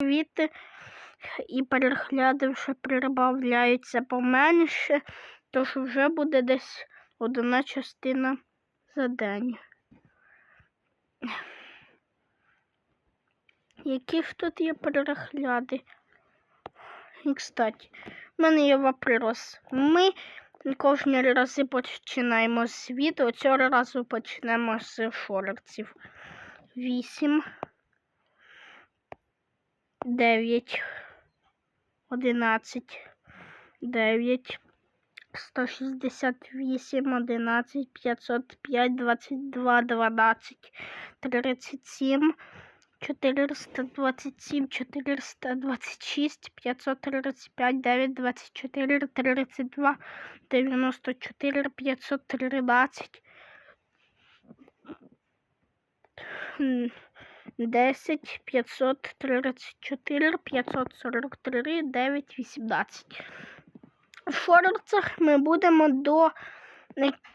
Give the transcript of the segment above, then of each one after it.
світи і перегляди вже прибавляються поменше, тож вже буде десь одна частина за день. Які ж тут є перегляди? І, кстати, в мене є вопрос. Ми кожні рази починаємо з відео, цього разу почнемо з шорців. 8, 9, 11, 9, 168, 11, 505, 22, 12, 37, 427, 426, 535, 9, 24, 32, 94, 513, м, 10, 534, 543, 9, 18. В шорцах ми будемо до,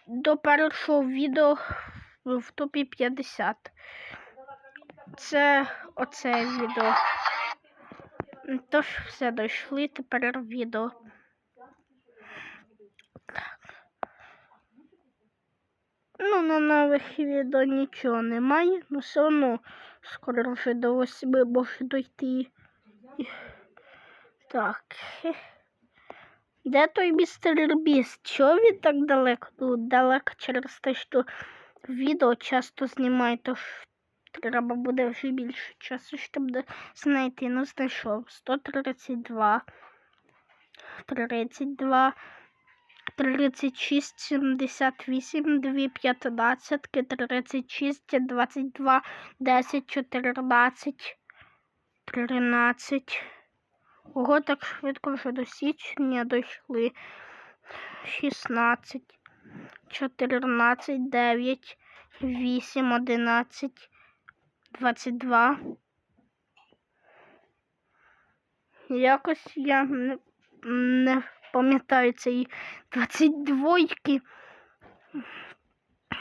до першого відео в топі 50. Це оце відео. Тож все дійшли, тепер відео. Ну, на нових відео нічого немає, але все одно скоро вже до 8 може дойти. Так. Де той містер Біст? Чого він так далеко? Ну, далеко через те, що відео часто знімає, тож треба буде вже більше часу, щоб знайти. Ну, знайшов. 132, 32, 36, 78, 2, 15, 36, 22, 10, 14, 13. Ого, так швидко вже до січня дійшли. 16, 14, 9, 8, 11, 22. Якось я не, не пам'ятаю цієї 22.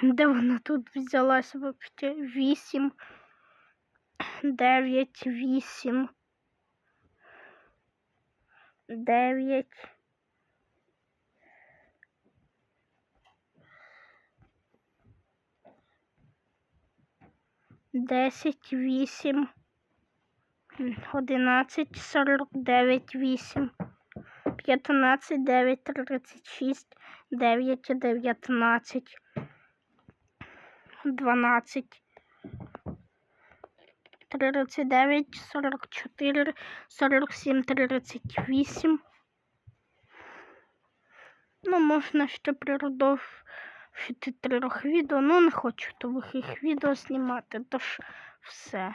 Де вона тут взялася взагалі? 8, 9, 8. 9. Десять, вісім, одинадцять, сорок дев'ять, вісім, п'ятнадцять, дев'ять, тридцять шість, дев'ять, дев'ятнадцять, дванадцять, тридцять дев'ять, сорок чотири, сорок сім, тридцять вісім. Ну, можна ще продовжити трьох відео, ну не хочу довгих відео знімати, тож все.